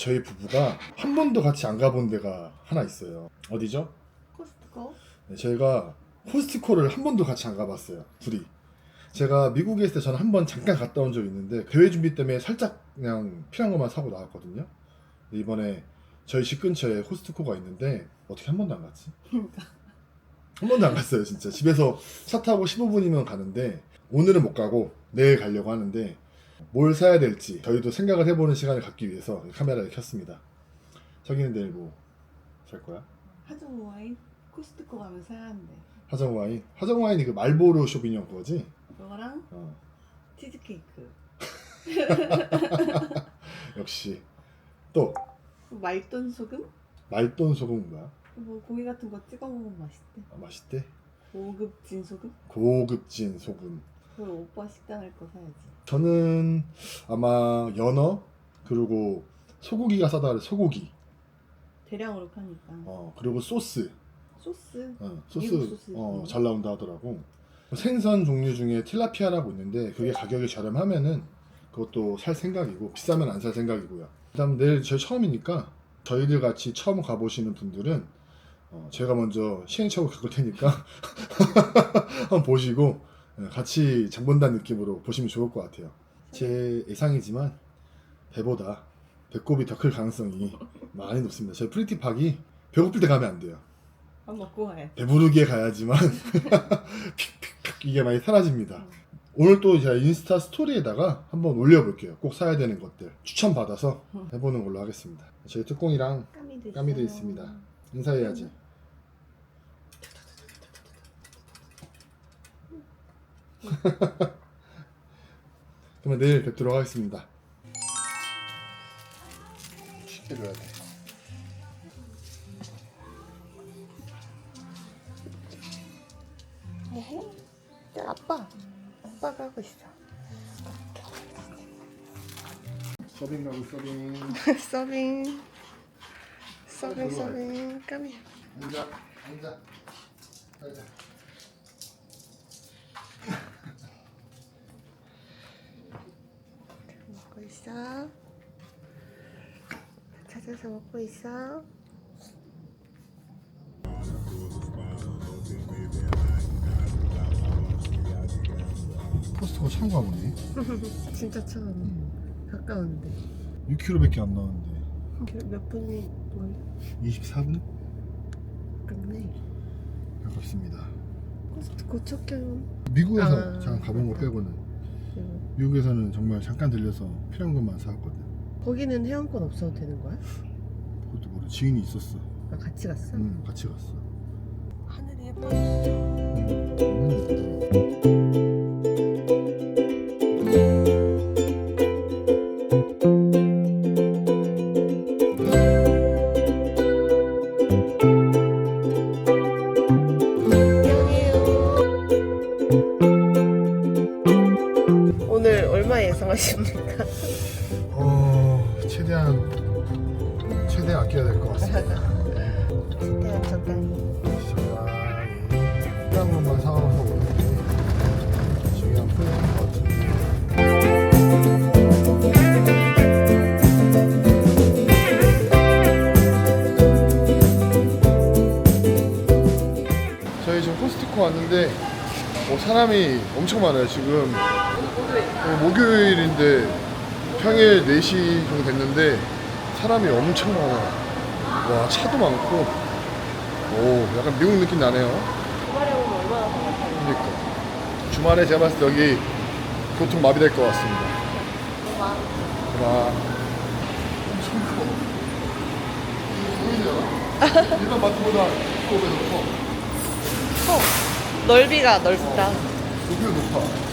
저희 부부가 한 번도 같이 안 가본 데가 하나 있어요. 어디죠? 코스트코? 네, 저희가 코스트코를 한 번도 같이 안 가봤어에 둘이. 제가 미국에 있을 때 저는 한 번 잠깐 갔다 온 적이 있는데 대회 준비 때문에 살짝 그냥 필요한 것만 사고 나왔거든요. 근데 이번에 저희 집 근처에 코스트코가 있는데 어떻게 한 번도 안 갔지? 그러니까 한 번도 안 갔어요 진짜 집에서 차 타고 15분이면 가는데 오늘은 못 가고 내일 가려고 하는데 뭘 사야 될지 저희도 생각을 해보는 시간을 갖기 위해서 카메라를 켰습니다 저기는 내일 뭐 살 거야? 하정 와인 코스트코 가면 사야 한대. 화정 와인 화정 와인이 그 말보로 쇼비뇽 그거지? 그거랑 어, 치즈케이크. 역시 또 말돈 소금? 말돈 소금 뭐야? 뭐 고기 같은 거 찍어 먹으면 맛있대. 아, 맛있대? 고급 진 소금? 고급진 소금 그리고 오빠 식당 할 거 사야지. 저는 아마 연어 그리고 소고기가 싸다 그래 소고기 대량으로 파니까. 어 그리고 소스 소스. 어, 미국 소스 소스. 어, 잘 나온다 하더라고. 생선 종류 중에 틸라피아라고 있는데 그게 가격이 저렴하면은 그것도 살 생각이고 비싸면 안 살 생각이고요. 그다음 내일 저희 처음이니까 저희들 같이 처음 가보시는 분들은 어, 제가 먼저 시행착오 겪을 테니까 한번 보시고 예, 같이 장본단 느낌으로 보시면 좋을 것 같아요. 제 예상이지만 배보다 배꼽이 더 클 가능성이 많이 높습니다. 저희 프리티팍이 배고플 때 가면 안 돼요. 밥 먹고 가야지. 배부르게 가야지만 픽픽픽 이게 많이 사라집니다. 오늘 또 제가 인스타 스토리에다가 한번 올려볼게요. 꼭 사야 되는 것들 추천 받아서 해보는 걸로 하겠습니다. 저희 뚜껑이랑 까미도 까미도. 있습니다. 인사해야지. 그러면 내일 뵙도록 하겠습니다. 쉽게 줘야 돼. 에헤. 아빠. 아빠가 하고 있어. 서빙 가고 서빙. 서빙. 서빙 서빙. 까미. 앉아, 앉아, 앉아. 먹고 있어. 찾아서 먹고 있어. 코스트코 처음 가보네. 진짜 처음. 가까운데. 6km밖에 안 나왔는데. 몇 분이 뭘 24분? 끝내. 가깝습니다. 첫 경험. 미국에서 아. 잠깐 가본 거 빼고는 이거. 미국에서는 정말 잠깐 들려서 필요한 것만 사왔거든. 거기는 회원권 없어도 되는 거야? 그것도 모르. 지인이 있었어. 아 같이 갔어? 응, 같이 갔어. 하늘이 예뻐. 음. 오늘 얼마 예상하십니까? 어, 최대한 최대한 아껴야 될 것 같습니다. 최대한 적당히. 적당히 필요한 것만 사와서 오는 게 중요한 포인트인 것 같은데. 저희 지금 코스트코 왔는데 어, 사람이 엄청 많아요 지금 어, 목요일인데 평일 4시 정도 됐는데 사람이 엄청 많아요. 와 차도 많고. 오 약간 미국 느낌 나네요. 주말에 오면 얼마나 더 같아요? 그러니까. 주말에 제가 봤을 때 여기 교통 마비될 것 같습니다. 와 엄청 커. 보이잖아 일반 마트보다 조금더 커. 커. 넓이가 넓다. 여기가 높아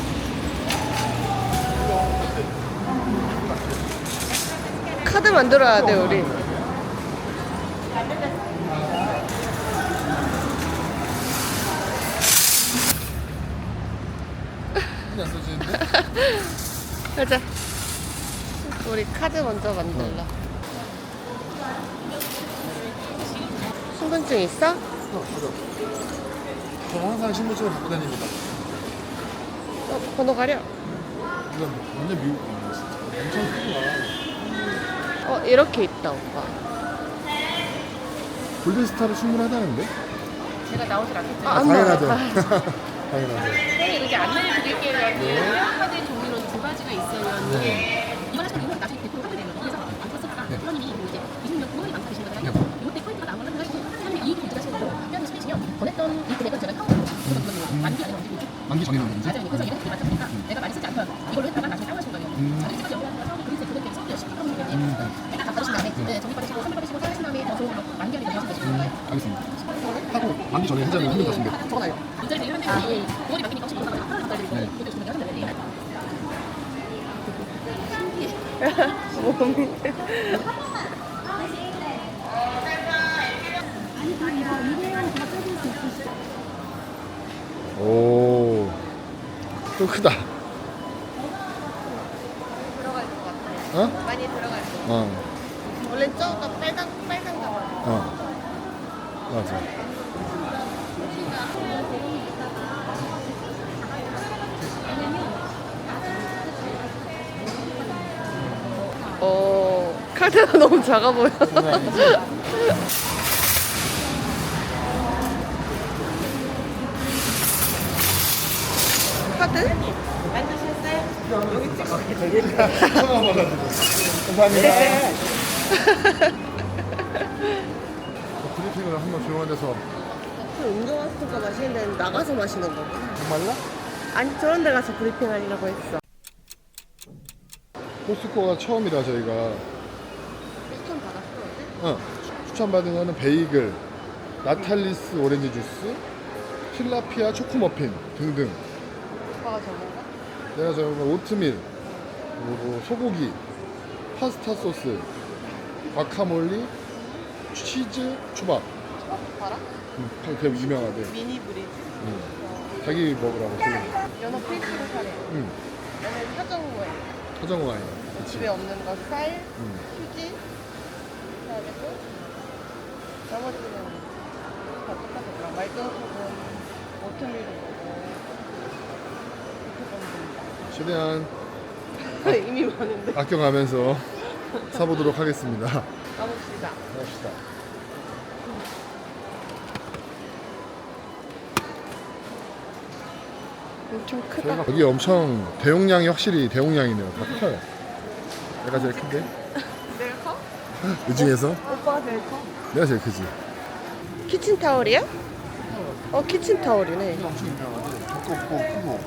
카드 만들어야 돼 우리. 손이 안 써지는데? 가자. 우리 카드 먼저 만들라. 신분증 있어? 어. 저는 항상 신분증을 갖고 다닙니다 어, 번호 가려. 이건 완전 미국 진짜 엄청 크구나. 어 이렇게 있다 오빠. 골든스타로 충분하다는데? 제가 나오질 않겠죠. 아, 안 당연하죠. 나와. 당연하죠. 선생님 이제 안내를 드릴게요. 헤어카드 종류는 두 가지가 있어요. 이번 하시는 이건 나중에 100% 하게 되는 거. 그래서 안 썼으니까 그러니 이제 20명 후에 망설이시는 거잖아요. 이때 포인트가 나온 걸 하시고 하면 거고 쓰시면 보냈던 이 제가 만기 전에 넣는지? 맞아요. 그래서 이렇게 맞췄으니까 오. 좀 크다. 들어갈 것 같아. 어? 많이 들어갈 것 같아. 어. 원래 저거 빨간 빨간가 봐. 어. 맞아. 어 카드가 너무 작아 보여. 카드? 감사합니다. 브리핑을 한번 조용한 데서 같은 거 마시는 데는 나가서 마시는 거구나. 정말요? 아니 저런 데 가서 브리핑 하려고 했어. 코스코가 처음이라 저희가 어 추천받은 거는 베이글, 나탈리스 오렌지 주스, 필라피아 초코 머핀 등등. 오빠가 저건가? 내가 저거 오트밀, 그리고 소고기, 파스타 소스, 과카몰리, 치즈 초밥. 어? 봐라. 음, 그게 유명하대. 미니 브리즈. 음. 자기 먹으라고 지금. 연어 필수로 사래. 음, 얘는 사정구에. 서정호 아니야. 집에 없는 거 쌀, 음. 휴지 나머지는 다 똑같더라. 말똥소금, 오트밀도 먹고 이렇게 최대한 먹는 이미 많은데 아껴가면서 사보도록 하겠습니다. 가봅시다. 갑시다. 엄청 크다. 여기 엄청 대용량이 확실히 대용량이네요. 다 커요. 내가 제일 큰데? 내가 커? 이 중에서 오빠가 제일 커? 내가 제일 크지. 키친타올이야? 어 키친타올이네. 엄청 유명하지. 두껍고 크고.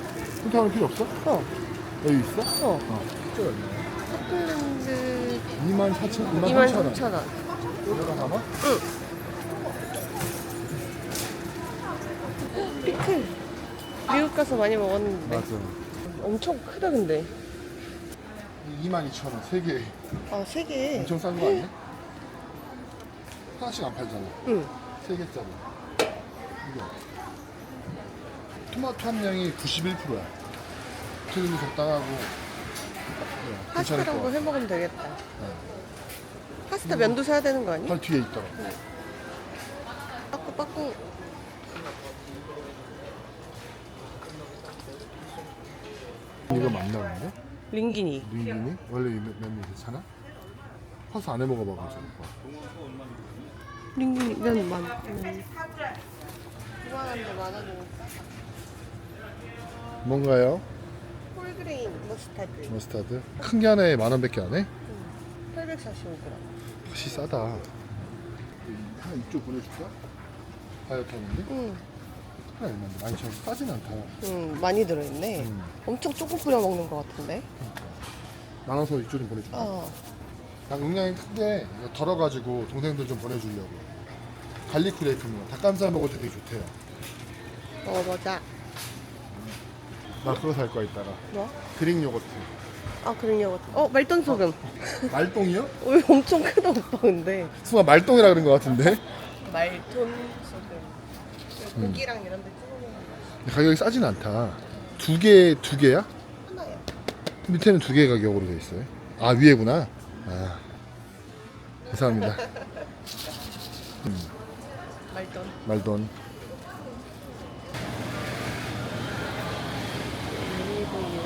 손타올 필요 없어? 어. 여기 있어? 어. 어. 저기 핫플랜드 2만 4천, 2만 3천 원. 23,000원. 여기가 담아? 피클. 미국 가서 많이 먹었는데. 맞아. 엄청 크다 근데. 2만 2천 원. 3개. 아, 세 개. 엄청 싼 거 아니야? 하나씩 안 팔잖아. 응. 3개짜리. 이거. 토마토 함량이 91%야. 튀김이 적당하고. 네, 괜찮을 것 파스타랑 거 같아. 해 먹으면 되겠다. 네. 파스타 면도 사야 되는 거 아니야? 발 뒤에 있더라. 빠꾸 빠꾸. 이거 맞나 본데? 링기니. 링기니? 원래 이 면이 괜찮아? 파스 안 해 먹어봐가지고. 링기니 면 만. 음. 그만한데 많아지니까. 뭔가요? 홀그레인 머스타드. 머스타드? 큰 게 하나에 만 원밖에 안 해? 845g. 확실히 싸다. 하나 이쪽 보내줄까? 다이어트 하는데? 응. 하나 얼마인데? 많이 좀 싸진 않다. 응, 많이 들어있네. 음. 엄청 조금 뿌려 먹는 것 같은데. 나눠서 이쪽 좀 보내줄까? 어. 나 용량이 큰게 이거 덜어가지고 동생들 좀 보내주려고. 갈릭 크레이프면 닭가슴살 먹을 때 되게 좋대요. 먹어보자. 나 그거 살 거야 이따가. 뭐? 그릭 요거트. 아, 그럼요. 어, 말돈 소금. 말똥이요? 어, 이거 엄청 크다, 오빠, 근데. 순간 말똥이라 그런 것 같은데? 말돈 소금. 고기랑 이런 데 찍어 먹는 거. 가격이 싸진 않다. 두 개, 두 개야? 하나야. 밑에는 두 개 가격으로 돼 있어요. 아, 위에구나. 아. 감사합니다. 말돈. 말돈. 올리브유.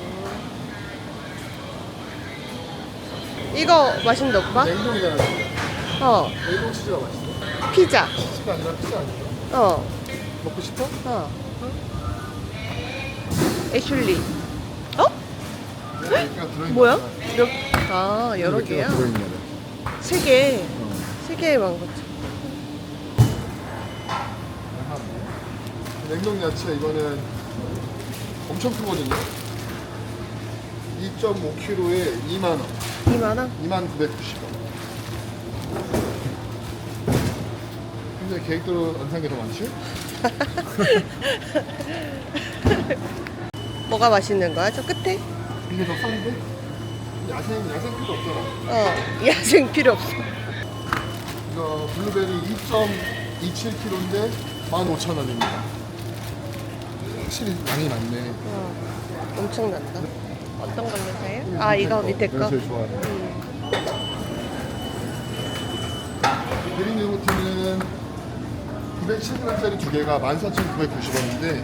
이거 맛있는데 오빠? 냉동이잖아. 어 냉동 치즈가 맛있어. 피자 치즈가 아니라 피자 아니야? 어 먹고 싶어? 어. 애슐리. 뭐야? 몇? 아 여러 개야. 세 개. 어. 세 개에 만 고천. 냉동 야채 이거는 엄청 크거든요. 2.5kg에 2만 원, 2만 원. 2만 990원. 근데 계획대로 안 산 게 더 많지? 뭐가 맛있는 거야? 저 끝에? 이게 더 싼데? 야생 야생 필요 없잖아. 어. 야생 필요 없어. 이거 블루베리 2.27kg인데 15,000원입니다. 확실히 양이 많네. 어. 엄청난다. 어떤 걸로 사요? 아 이거 밑에 거. 제일 좋아하는. 그린 요거트는 907g짜리 두 개가 14,990원인데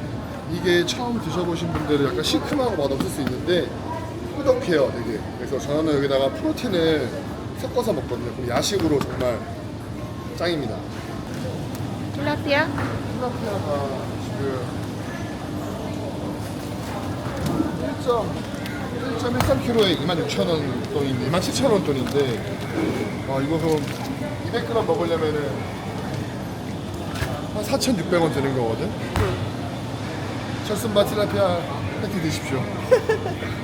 이게 처음 드셔보신 분들은 약간 시큼하고 맛없을 수 있는데 꾸덕해요 되게. 그래서 저는 여기다가 프로틴을 섞어서 먹거든요. 그럼 야식으로 정말 짱입니다. 필라피아? 필라피아가 지금 1.13kg에 26,000원 돈인데 27,000원 돈인데 와 이거 그럼 200g 먹으려면은 한 4,600원 드는 거거든? 철순바 티라피아 패티 드십시오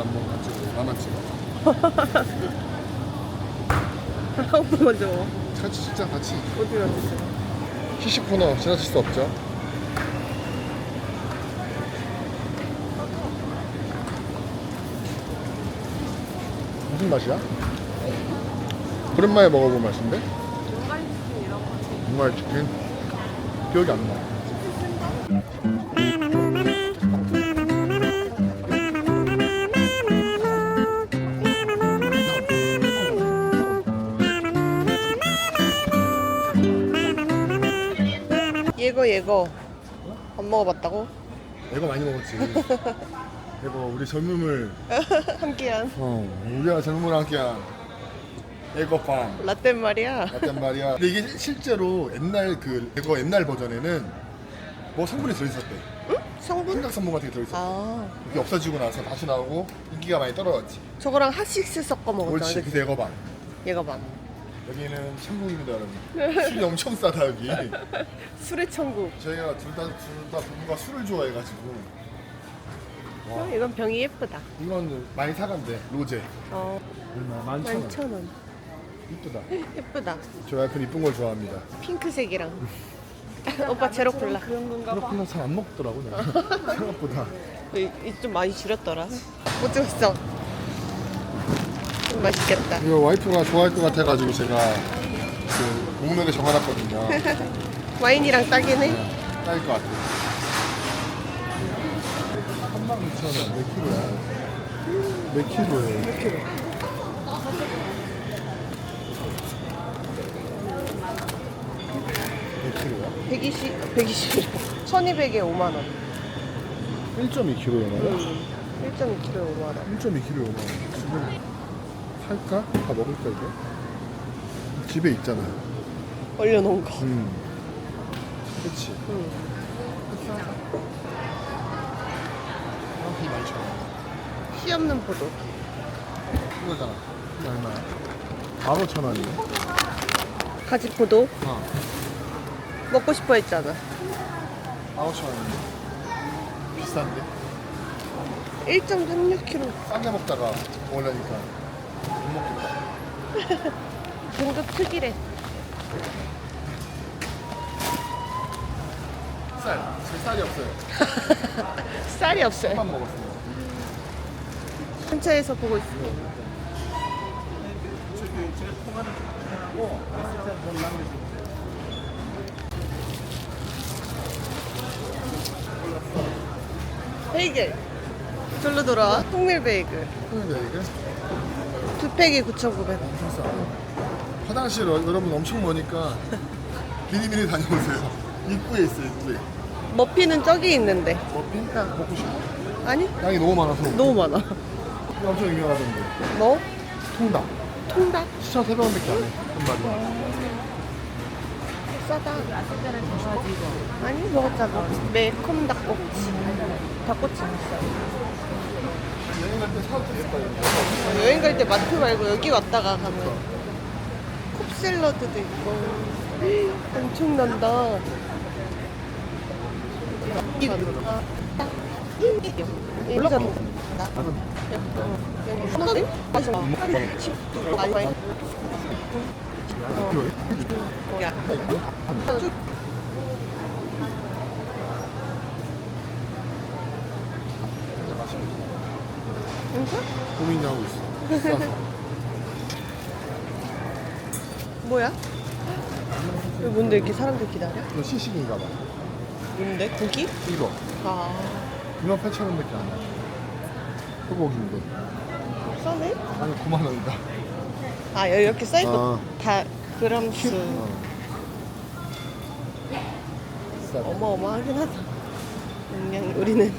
안먹 안 찍어 나만 찍어 한번 먼저. 같이 진짜 같이 어디 어디? 키식 코너 지나칠 수 없죠. 무슨 맛이야? 오랜만에 먹어본 맛인데? 정말 치킨 기억이 안 나. 얘거. 안 먹어봤다고? 이거 많이 먹었지. 이거 우리 젊음을 함께한 어, 우리가 젊음을 함께한 에거팜 라떼 말이야. 맞단 말이야. 근데 이게 실제로 옛날 그 이거 옛날 버전에는 뭐 성분이 들어있었대. 성분? 생각 성분 같은 게 들어있었대. 아 이게 없어지고 나서 다시 나오고 인기가 많이 떨어졌지. 저거랑 핫식스 섞어 먹었잖아. 옳지. 그치? 그래서. 얘가 봐. 여기는 천국입니다, 여러분. 술이 엄청 싸다 여기. 술의 천국. 저희가 둘다둘다 부부가 술을 좋아해가지고 어, 이건 병이 예쁘다. 이건 많이 사간대 로제. 어, 얼마? 11,000원. 이쁘다. 예쁘다. 저 와이프는 이쁜 걸 좋아합니다. 핑크색이랑. 오빠 제로 콜라. 그렇구나 잘안 먹더라고 내가. 생각보다. 이, 이 좀 많이 줄였더라. 못 찍었어. 좀 맛있겠다. 이거 와이프가 좋아할 것 같아가지고 제가 그 목록에 적어놨거든요. 와인이랑 딱이네. 딸것 같아. 36,000원 몇 킬로야? 몇 킬로예요? 몇 킬로? 몇 킬로야? 120, 120. 1200에 5만원. 1.2 킬로야 말이야? 1.2kg에 5만원. 1.2kg 5만 원. 살까? 다 먹을까 이거? 집에 있잖아. 얼려놓은 거. 음. 그렇지. 응. 한피 많이 쳐. 씨 없는 포도. 이거잖아. 이거 얼마야? 15,000원이네. 가지 포도. 어. 먹고 싶어 했잖아. 15,000원인데. 비싼데? 1.36kg. 싸게 먹다가 먹으려니까 정도 특이래. 쌀. 제 쌀이 없어요. 쌀이 없어요. 쌀만 먹었어요. 근처에서 보고 있어. 베이글. 절로 돌아와. 통밀 베이글. 근데 이게 두 팩이 9,900원. 엄청 싸. 화장실 여- 여러분 엄청 머니까 미리미리 다녀오세요. 입구에 있어요, 입구에. 머피는 저기 있는데. 머핀? 어. 먹고 싶어. 아니? 양이 너무 많아서. 너무 많아. 엄청 유명하던데. 뭐? 통닭. 통닭? 추천 3병밖에 안 해. 한 마리. 싸다. 아니, 먹었잖아. 매콤 닭꼬치. 닭꼬치 비싸. 여행 갈 때 사도 되겠다. 이거. 여행 갈 때 마트 말고 여기 왔다가 가면 컵샐러드도 있고 엄청난다. 올라가 여기 맛있어. 야. 괜찮아? 고민하고 있어. 비싸서. 뭐야? 왜 뭔데 이렇게 사람들 기다려? 이거 시식인가 봐. 뭔데? 고기? 이거. 아 2만 8천 원밖에 안 해. 소고기인데. 싸네? 아니 9만 원이다. 아 여기 이렇게 써있고 아. 다 그람수 어. 비싸다. 어마어마하긴 하다 그냥 우리는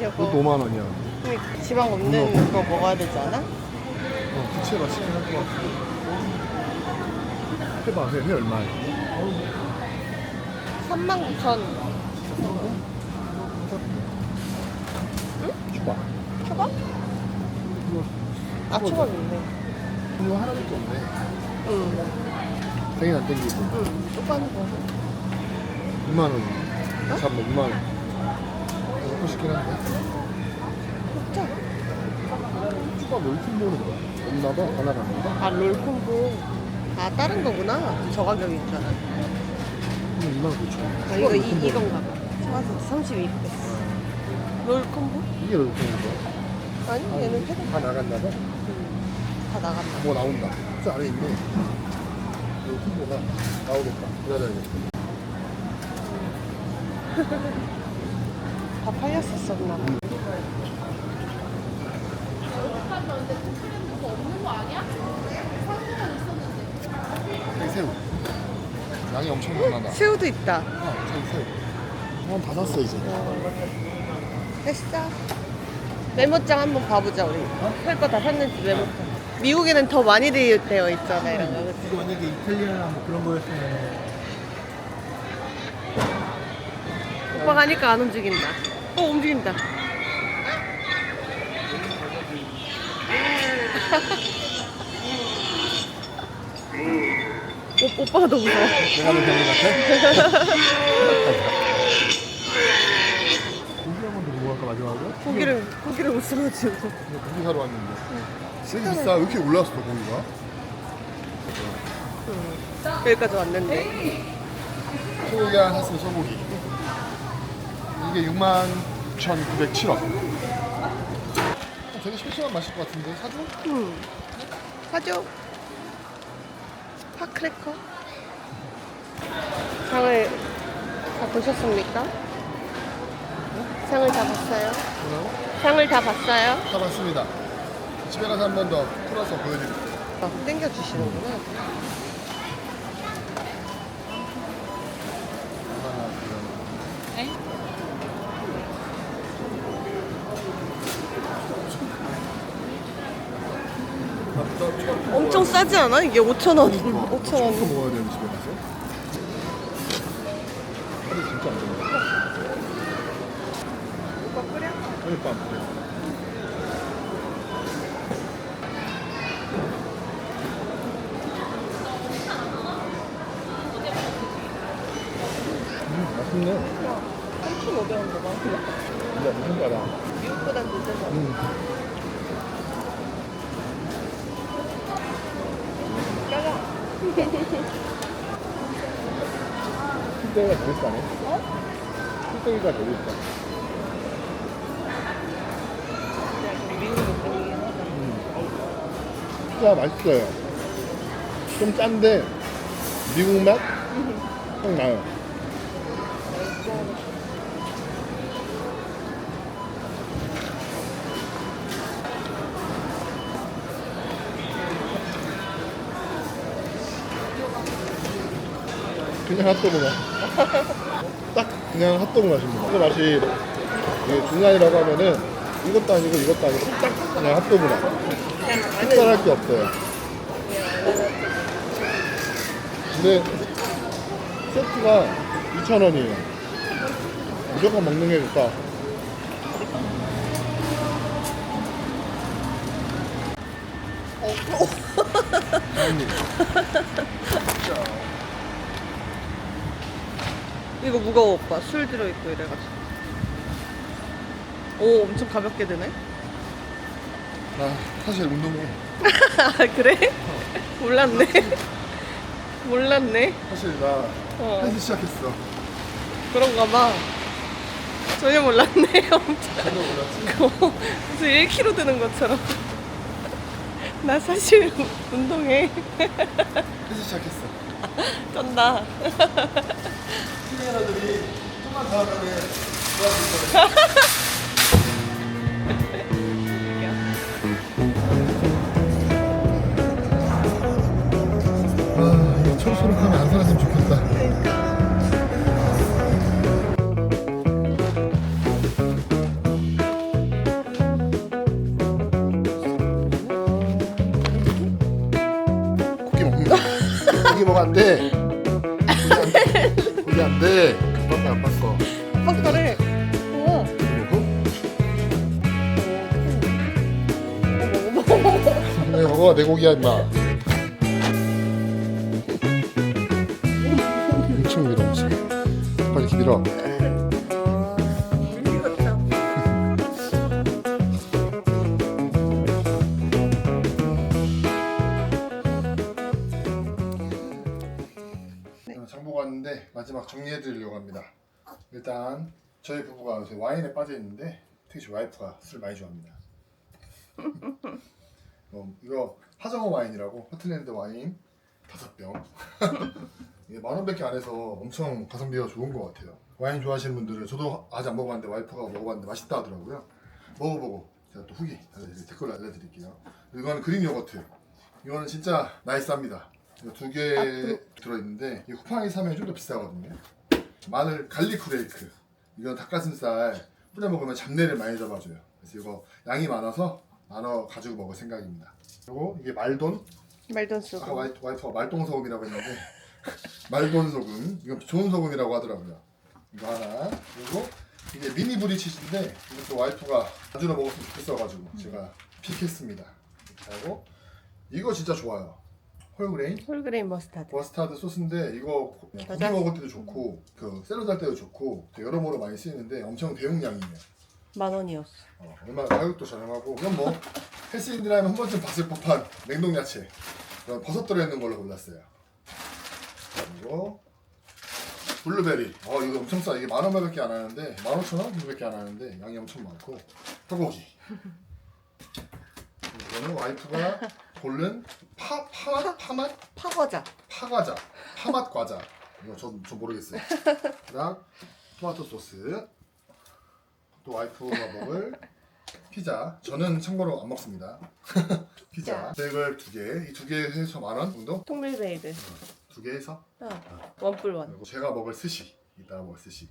이것도 여보 5만 원이야. 그러니까 지방 없는 거 먹어야 되지 않아? 어, 부채 맛있긴 할것 같아. 해봐, 회, 회 얼마야? 3만 9천 초밥. 초밥? 아 초밥 있네 이거 하나밖에 없네. 응, 생이 안 땡기고. 응 똑같은 거 2만 원. 잡뭐 2만 원. 먹고 싶긴 한데. 먹자 초밥 롤콤보는 뭐야? 없나봐? 하나가 없나봐? 아 롤콤보 아 다른 거구나 저 가격인 줄 알았네 2만 9천 원. 아 이거 이, 이건가 봐 초밥 32 롤콤보? 이게 롤콤보야? 아니 얘는 패드 다 나갔나봐? 다 나갔나 뭐 나온다. 저 안에 있네. 롤콤보가 나오겠다. 기다려야겠다. 다 팔렸었었나 봐 여기 새우. 양이 엄청 많아. 새우도 있다 아, 저기 새우. 한번 받았어 이제. 됐어. 메모장 한번 봐보자 우리. 할거다 샀는지 메모장. 미국에는 더 많이 되- 되어 있잖아 이런 거. 그치? 이거 만약에 이탈리아나 뭐 그런 거였으면 오빠가 하니까 안 움직인다. 어 움직인다. 오, 오빠가 더 무서워. 내가 더 병이 같아? 고기 한번 들고 갈까 마지막으로? 고기를 고기를 못 사가지고. 고기 사러 왔는데. 되게 비싸. 왜 이렇게 올랐어 고기가? 여기까지 왔는데. 소고기 하나 샀어요 소고기. 이게 69,907원. 되게 심심한 맛일 것 같은데 사줘? 음. 사줘. 팥크래커. 상을 다 보셨습니까? 상을 다 봤어요? 뭐라고? 상을 다 봤어요? 사봤습니다. 집에 가서 한 번 더 풀어서 보여드릴게요. 아, 땡겨주시는구나. 싸지 않아? 이게 5,000원. 5,000원. 처음부터 먹어야 되는 집에 가서. 근데 진짜 안 된다. 오빠 뿌려? 그러니까 안 그래. 음, 맛있네. 3,500원 더 봐. 이게 무슨 거다. 미국보단. 음. 흰대가 되게 싸네. 어? 흰대가 되게 싸. 진짜 맛있어요. 좀 짠데 미국 맛? 확 나요. 그냥 핫도그가 딱 그냥 핫도그 맛입니다. 그 맛이 이게 중간이라고 하면은 이것도 아니고 이것도 아니고 딱 그냥 핫도그 맛. 특별할 게 없어요. 근데 세트가 2,000원이에요. 무조건 먹는 게 좋다. 아 니, 이거 무거워 오빠 술 들어있고 이래가지고 오 엄청 가볍게 드네 나 사실 운동해. 아 그래? 몰랐네 몰랐네 사실 나 어. 헬스 시작했어. 그런가 봐 전혀 몰랐네 엄청 전혀 몰랐지? 그거 무슨 1kg 드는 것처럼 나 사실 운동해 헬스 시작했어. 쩐다 시니어들이 좀만 더 하면은 좋아질. 아, 안 돼. 고기 안 돼. 바꿔 안 바꿔. 빡빡해 우와 그리고 네, 내 고기야 임마. 엄청 밀어 엄청. 빨리 밀어. 어, 정리해 드리려고 합니다. 일단 저희 부부가 요새 와인에 빠져 있는데 특히 와이프가 술 많이 좋아합니다. 어, 이거 하정호 와인이라고 허틀랜드 와인 다섯 병. 이게 만 원밖에 안 해서 엄청 가성비가 좋은 것 같아요. 와인 좋아하시는 분들은 저도 아직 안 먹어봤는데 와이프가 먹어봤는데 맛있다 하더라고요. 먹어보고 제가 또 후기 알려드릴 댓글 알려드릴게요. 이거는 그린 요거트. 이거는 진짜 나이스합니다. 두 개 들어있는데 이 쿠팡에 사면 좀 더 비싸거든요. 마늘 갈릭 후레이크. 이건 닭가슴살 뿌려 먹으면 잡내를 많이 잡아줘요. 그래서 이거 양이 많아서 나눠 가지고 먹을 생각입니다. 그리고 이게 말돈. 말돈 쓰고 아까 와이, 와이프가 말똥 소금이라고 했는데 말돈 소금. 이건 좋은 소금이라고 하더라고요. 이거 하나. 그리고 이게 미니 브리치즈인데 이것도 와이프가 자주 먹었으면 좋겠어가지고 제가 픽했습니다. 하고 이거 진짜 좋아요. 홀그레인. 홀그레인 머스타드 머스타드 소스인데 이거 고기 맞아. 먹을 때도 좋고 그 샐러드 할 때도 좋고 여러모로 많이 쓰이는데 엄청 대용량이에요. 만 원이었어 어, 얼마 가격도 저렴하고 이건 뭐 헬스인들이라면 한 번쯤 봤을 법한 냉동 야채 이건 버섯 들어있는 걸로 골랐어요. 그리고 블루베리 어 이거 엄청 싸 이게 만 원밖에 안 하는데 만 오천 원 정도밖에 안 하는데 양이 엄청 많고 소고기 이거는 와이프가 고른 파 파맛 파맛 파과자 파과자, 파맛 과자. 이거 저, 저 모르겠어요. 그다음 토마토 소스. 또 와이프가 먹을 피자. 저는 참고로 안 먹습니다. 피자. 백을 두 개. 이 두 개 해서 만 원 정도? 통밀베이드 두 개 해서. 어. 원뿔원 그리고 제가 먹을 스시. 이따가 먹을 스시.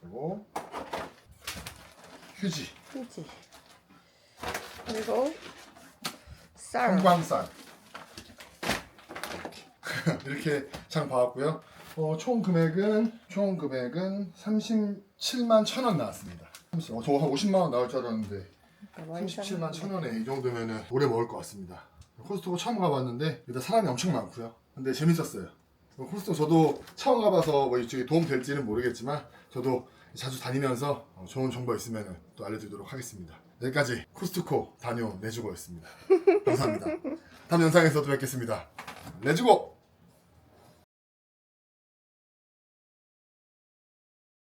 그리고 휴지. 휴지 그리고 쌀 형광쌀. 이렇게 장 봐왔고요. 어, 총 금액은 총 금액은 37만 천 원 나왔습니다. 어, 저한 50만 원 나올 줄 알았는데 37만 천 원에 이 정도면은 오래 먹을 것 같습니다. 코스트코 처음 가봤는데 일단 사람이 엄청 많고요. 근데 재밌었어요. 코스트코 저도 처음 가봐서 뭐 이쪽에 도움 될지는 모르겠지만 저도 자주 다니면서 어, 좋은 정보 있으면 또 알려드리도록 하겠습니다. 여기까지 코스트코 다녀온 내주고였습니다. 감사합니다. 다음 영상에서 또 뵙겠습니다. 내주고!